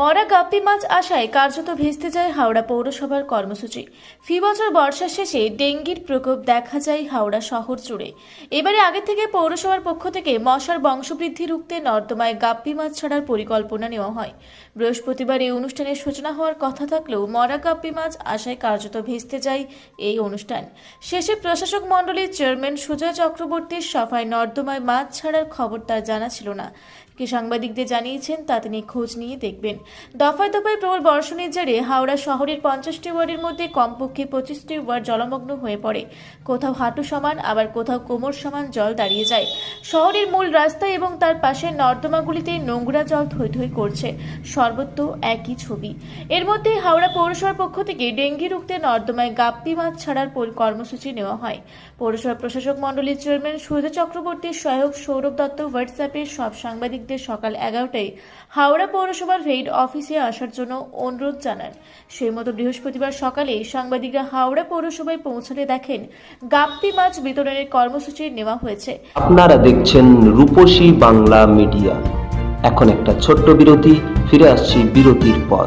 মরা গাপ্পি মাছ আসায় কার্যত ভেস্তে যায় হাওড়া পৌরসভার কর্মসূচি। ফি বছর বর্ষার শেষে ডেঙ্গির প্রকোপ দেখা যায় হাওড়া শহর জুড়ে। এবারে আগে থেকে পৌরসভার পক্ষ থেকে মশার বংশবৃদ্ধি রুখতে নর্দমায় গাপ্পি মাছ ছাড়ার পরিকল্পনা নেওয়া হয়। বৃহস্পতিবার এই অনুষ্ঠানের সূচনা হওয়ার কথা থাকলেও মরা গাপ্পি মাছ আসায় কার্যত ভেস্তে যায় এই অনুষ্ঠান। শেষে প্রশাসক মণ্ডলীর চেয়ারম্যান সুজয় চক্রবর্তীর সভায় নর্দমায় মাছ ছাড়ার খবর তার জানা ছিল না। কি সাংবাদিকদের জানিয়েছেন, তা তিনি খোঁজ নিয়ে দেখবেন। দফায় দফায় প্রবল বর্ষণের জেরে হাওড়া শহরের পঞ্চাশটি ওয়ার্ডের মধ্যে কমপক্ষে পঁচিশটি ওয়ার্ড জলমগ্ন হয়ে পড়ে। কোথাও হাঁটু সমান, আবার কোথাও কোমর সমান জল দাঁড়িয়ে যায়। শহরের মূল রাস্তা এবং তার পাশের নর্দমাগুলিতে নোংরা জল থই থই করছে। সর্বত্র একই ছবি। এর মধ্যে হাওড়া পৌরসভার পক্ষ থেকে ডেঙ্গি রুখতে নর্দমায় গাপ্পি মাছ ছাড়ার কর্মসূচি নেওয়া হয়। পৌরসভা প্রশাসক মণ্ডলীর চেয়ারম্যান সুধা চক্রবর্তীর সহায়ক সৌরভ দত্ত হোয়াটসঅ্যাপে সব সাংবাদিকদের সকাল এগারোটায় হাওড়া পৌরসভার হেড অফিসে আসার জন্য অনুরোধ জানান। সেই মতো বৃহস্পতিবার সকালে সাংবাদিকরা হাওড়া পৌরসভায় পৌঁছলে দেখেন গাপ্তি মাছ বিতরণের কর্মসূচি নেওয়া হয়েছে। আপনারা দেখছেন রূপসী বাংলা মিডিয়া। এখন একটা ছোট্ট বিরতি, ফিরে আসছি বিরতির পর।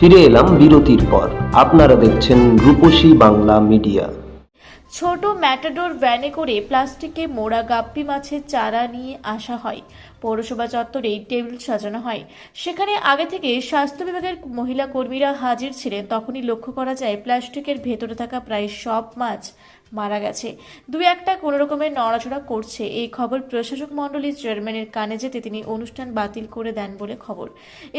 ফিরে এলাম বিরতির পর। আপনারা দেখছেন রূপসী বাংলা মিডিয়া। ছোট ম্যাটাডোর ভ্যানে করে প্লাস্টিকে মোড়া গাপ্পি মাছের চারা নিয়ে আসা হয়। পৌরসভা চত্বরে টেবিল সাজানো হয়। সেখানে আগে থেকে স্বাস্থ্য বিভাগের মহিলা কর্মীরা হাজির ছিলেন। তখনই লক্ষ্য করা যায় প্লাস্টিকের ভেতরে থাকা প্রায় সব মাছ মারা গেছে। দু একটা কোনো রকমের নড়াচড়া করছে। এই খবর প্রশাসক মণ্ডলীর চেয়ারম্যানের কানে যেতে তিনি অনুষ্ঠান বাতিল করে দেন বলে খবর।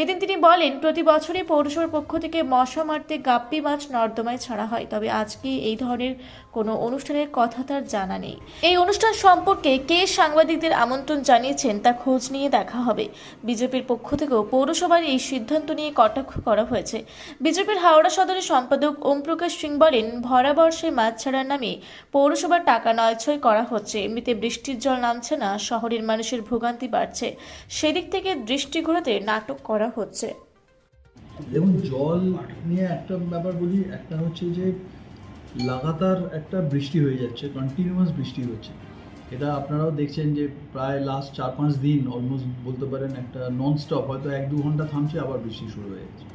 এদিন তিনি বলেন, প্রতি বছরই পৌরসভার পক্ষ থেকে মশা মারতে গাপ্পি মাছ নর্দমায় ছাড়া হয়। তবে আজকে এই ধরনের কোনো অনুষ্ঠানের কথা তার জানা নেই। এই অনুষ্ঠান সম্পর্কে কে সাংবাদিকদের আমন্ত্রণ জানিয়েছেন তা খোঁজ নিয়ে দেখা হবে। বিজেপির পক্ষ থেকেও পৌরসভার এই সিদ্ধান্ত নিয়ে কটাক্ষ করা হয়েছে। বিজেপির হাওড়া সদরের সম্পাদক ওম প্রকাশ সিং বলেন ভরা বর্ষে মাছ ছাড়ার নামে পৌরসভার টাকা নয়ছয় করা হচ্ছে। এমনিতে বৃষ্টির জল নামছে না, শহরের মানুষের ভোগান্তি বাড়ছে। সেদিক থেকে দৃষ্টি ঘোরাতে নাটক করা হচ্ছে। দেখুন, জল নিয়ে একটা ব্যাপার বলি, একটা হচ্ছে যে লাগাতার একটা বৃষ্টি হয়ে যাচ্ছে কন্টিনিউয়াস বৃষ্টি হচ্ছে। এটা আপনারাও দেখছেন যে প্রায় লাস্ট চার পাঁচ দিন অলমোস্ট বলতে পারেন একটা নন স্টপ হয়তো এক দু ঘণ্টা থামছে, আবার বৃষ্টি শুরু হয়ে যাচ্ছে।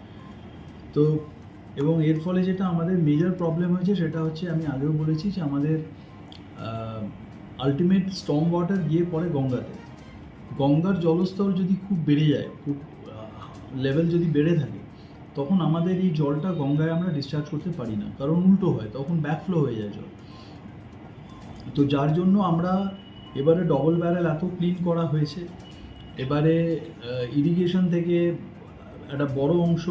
তো এবং এর ফলে যেটা আমাদের মেজর প্রবলেম হয়েছে সেটা হচ্ছে আমি আগেও বলেছি যে আমাদের আলটিমেট স্টর্ম ওয়াটার গিয়ে পড়ে গঙ্গাতে। গঙ্গার জলস্তর যদি খুব বেড়ে যায়, খুব লেভেল যদি বেড়ে থাকে, তখন আমাদের এই জলটা গঙ্গায় আমরা ডিসচার্জ করতে পারি না, কারণ উল্টো হয়, তখন ব্যাকফ্লো হয়ে যায় জল। তো যার জন্য আমরা এবারে ডবল ব্যারেল এত ক্লিন করা হয়েছে। এবারে ইরিগেশন থেকে একটা বড় অংশ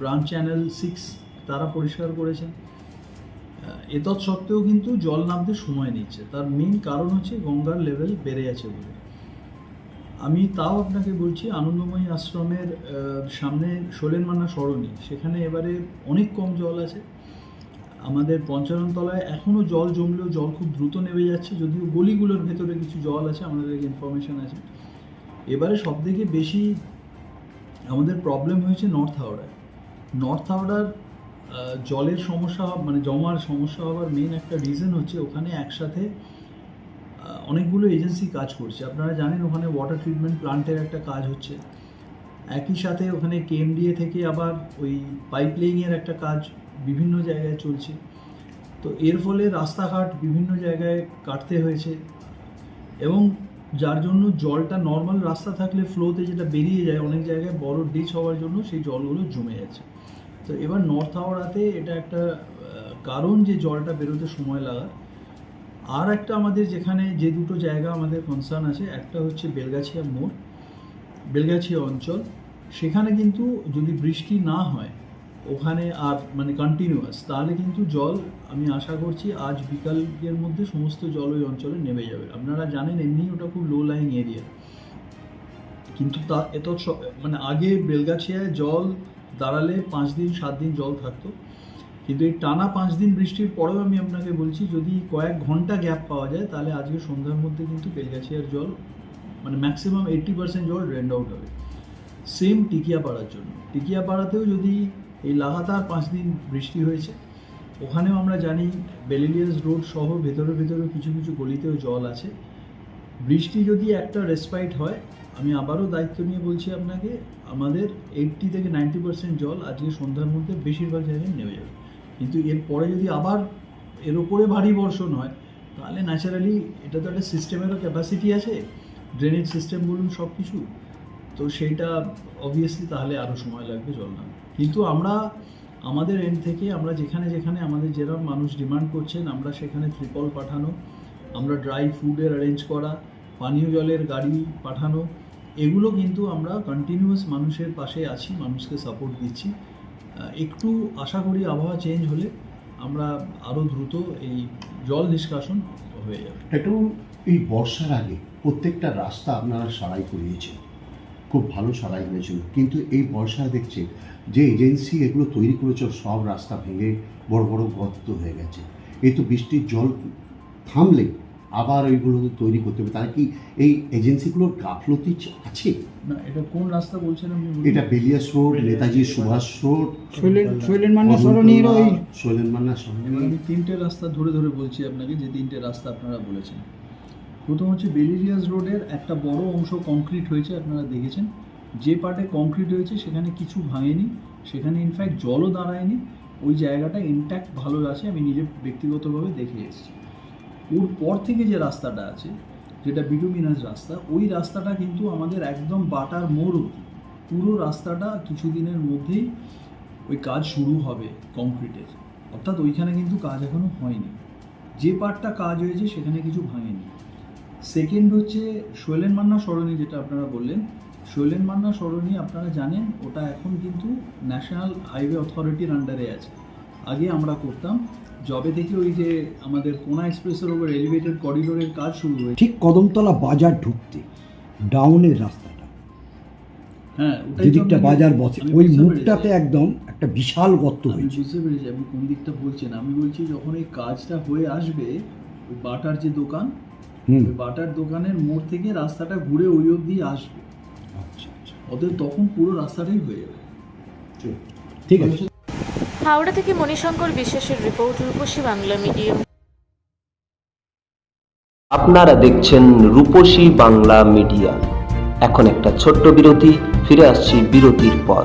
ব্রাঞ্চ চ্যানেল সিক্স তারা পরিষ্কার করেছেন এতৎ সত্ত্বেও কিন্তু জল নামতে সময় নিচ্ছে। তার মেন কারণ হচ্ছে গঙ্গার লেভেল বেড়ে আছে বলে। আমি তাও আপনাকে বলছি, আনন্দময়ী আশ্রমের সামনে সোলেনমানা সরণি, সেখানে এবারে অনেক কম জল আছে। আমাদের পঞ্চানন তলায় এখনও জল জমলেও জল খুব দ্রুত নেমে যাচ্ছে, যদিও গলিগুলোর ভেতরে কিছু জল আছে, আমাদের ইনফরমেশন আছে। এবারে সবথেকে বেশি আমাদের প্রবলেম হয়েছে নর্থ হাওড়ায়। নর্থ হাওড়ার জলের সমস্যা মানে জমার সমস্যা হওয়ার মেন একটা রিজন হচ্ছে ওখানে একসাথে অনেকগুলো এজেন্সি কাজ করছে। আপনারা জানেন ওখানে ওয়াটার ট্রিটমেন্ট প্লান্টের একটা কাজ হচ্ছে। একই সাথে ওখানে কেএমডিএ থেকে আবার ওই পাইপ লাইনের একটা কাজ বিভিন্ন জায়গায় চলছে। তো এর ফলে রাস্তাঘাট বিভিন্ন জায়গায় কাটতে হয়েছে। এবং যার জন্য জলটা নর্মাল রাস্তা থাকলে ফ্লোতে যেটা বেরিয়ে যায়, অনেক জায়গায় বড় ডিচ হওয়ার জন্য সেই জলগুলো জমে যাচ্ছে। তো এবার নর্থ হাওড়াতে এটা একটা কারণ যে জলটা বেরোতে সময় লাগার আর একটা আমাদের যেখানে যে দুটো জায়গা আমাদের কনসার্ন আছে, একটা হচ্ছে বেলগাছিয়া মোড়, বেলগাছিয়া অঞ্চল। সেখানে কিন্তু যদি বৃষ্টি না হয় ওখানে আর মানে কন্টিনিউয়াস তাহলে কিন্তু জল, আমি আশা করছি আজ বিকালের মধ্যে সমস্ত জল ওই অঞ্চলে নেমে যাবে। আপনারা জানেন এমনি ওটা খুব লো লাইং এরিয়া কিন্তু তা, এত মানে আগে বেলগাছিয়ায় জল দাঁড়ালে পাঁচ দিন, সাত দিন জল থাকতো। কিন্তু এই টানা পাঁচ দিন বৃষ্টির পরেও আমি আপনাকে বলছি, যদি কয়েক ঘণ্টা গ্যাপ পাওয়া যায়, তাহলে আজকে সন্ধ্যার মধ্যে কিন্তু বেলগাছিয়ার জল মানে ম্যাক্সিমাম এইট্টি পার্সেন্ট জল ড্রেন্ড আউট হবে। সেম টিকিয়াপাড়ার জন্য। টিকিয়াপাড়াতেও যদি এই লাগাতার পাঁচ দিন বৃষ্টি হয়েছে। ওখানেও আমরা জানি বেলিলিয়াস রোড সহ ভেতরে ভেতরে কিছু কিছু গলিতেও জল আছে। বৃষ্টি যদি একটা রেসপাইট হয়, আমি আবারও দায়িত্ব নিয়ে বলছি আপনাকে, আমাদের এইট্টি থেকে নাইনটি পার্সেন্ট জল আজকে সন্ধ্যার মধ্যে বেশিরভাগ জায়গায় নেমে যাবে। কিন্তু এরপরে যদি আবার এর ওপরে ভারী বর্ষণ হয়, তাহলে ন্যাচারালি এটা তো একটা সিস্টেমেরও ক্যাপাসিটি আছে ড্রেনেজ সিস্টেম বলুন সব কিছু তো সেইটা অবভিয়াসলি তাহলে আরও সময় লাগবে জল না কিন্তু আমরা আমাদের এন্ড থেকে আমরা যেখানে যেখানে আমাদের যেরকম মানুষ ডিমান্ড করছেন, আমরা সেখানে ত্রিপল পাঠানো, আমরা ড্রাই ফুডের অ্যারেঞ্জ করা, পানীয় জলের গাড়ি পাঠানো, এগুলো কিন্তু আমরা কন্টিনিউয়াস মানুষের পাশে আছি, মানুষকে সাপোর্ট দিচ্ছি। একটু আশা করি আবহাওয়া চেঞ্জ হলে আমরা আরও দ্রুত এই জল নিষ্কাশন হয়ে যাবে। একটু এই বর্ষার আগে প্রত্যেকটা রাস্তা আপনারা সারাই করিয়েছেন। খুব ভালো সারাই হয়েছিল। কিন্তু এই বর্ষায় দেখছে যে এজেন্সি এগুলো তৈরি করেছে সব রাস্তা ভেঙে বড় বড় গর্ত হয়ে গেছে। এই তো বৃষ্টির জল থামলে আবার ওইগুলো তৈরি করতে হবে তাহলে কি এই এজেন্সিগুলোর গাফলতি আছে? না এটা কোন রাস্তা বলছেন আপনি? এটা বেলিয়াস রোড নেতাজি সুভাষ রোড শৈলেন মান্না সরণির ওই শৈলেন মান্না সরণি আমি তিনটে রাস্তা ধরে ধরে বলছি আপনাকে যে তিনটে রাস্তা আপনারা বলেছেন। প্রথম হচ্ছে বেলিরিয়াস রোডের একটা বড় অংশ কংক্রিট হয়েছে, আপনারা দেখেছেন। যে পার্টে কংক্রিট হয়েছে, সেখানে কিছু ভাঙেনি, সেখানে ইনফ্যাক্ট জলও দাঁড়ায়নি। ওই জায়গাটা ইনট্যাক্ট ভালো আছে, আমি নিজে ব্যক্তিগতভাবে দেখে এসেছি। ওর পর থেকে যে রাস্তাটা আছে, যেটা বিটুমিনাস রাস্তা, ওই রাস্তাটা কিন্তু আমাদের একদম বাটার মোড় পুরো রাস্তাটা কিছুদিনের মধ্যেই ওই কাজ শুরু হবে কংক্রিটের অর্থাৎ ওইখানে কিন্তু কাজ এখনও হয়নি। যে পার্টটা কাজ হয়েছে, সেখানে কিছু ভাঙেনি। সেকেন্ড হচ্ছে শৈলেন মান্না সরণি যেটা আপনারা বললেন। শৈলেন মান্না সরণি আপনারা জানেন ওটা এখন কিন্তু ন্যাশনাল হাইওয়ে অথরিটির আন্ডারে আছে। আগে আমরা করতাম জবে থেকে ওই যে আমাদের কোনা এক্সপ্রেসের ওপর এলিভেটেড করিডোরের কাজ শুরু হয়েছে। ঠিক কদমতলা বাজার ঢুকতে ডাউনের রাস্তাটা। হ্যাঁ যেদিকটা বাজার বসে ওই মুখটাতে একদম একটা বিশাল গর্ত হয়েছে। বুঝতে পেরেছি আপনি কোন দিকটা বলছেন? আমি বলছি যখন এই কাজটা হয়ে আসবে ওই বাটার যে দোকান ওই বাটার দোকানের মোড় থেকে রাস্তাটা ঘুরে ওই অবধি আসবে। আচ্ছা আচ্ছা। অতএব তখন পুরো রাস্তাটাই হয়ে যাবে। ঠিক আছে। হাওড়া থেকে মণিশঙ্কর বিশ্বাসের রিপোর্ট রূপসী বাংলা মিডিয়া। আপনারা দেখছেন রূপসী বাংলা মিডিয়া। এখন একটা ছোট্ট বিরতি ফিরে আসছি বিরতির পর।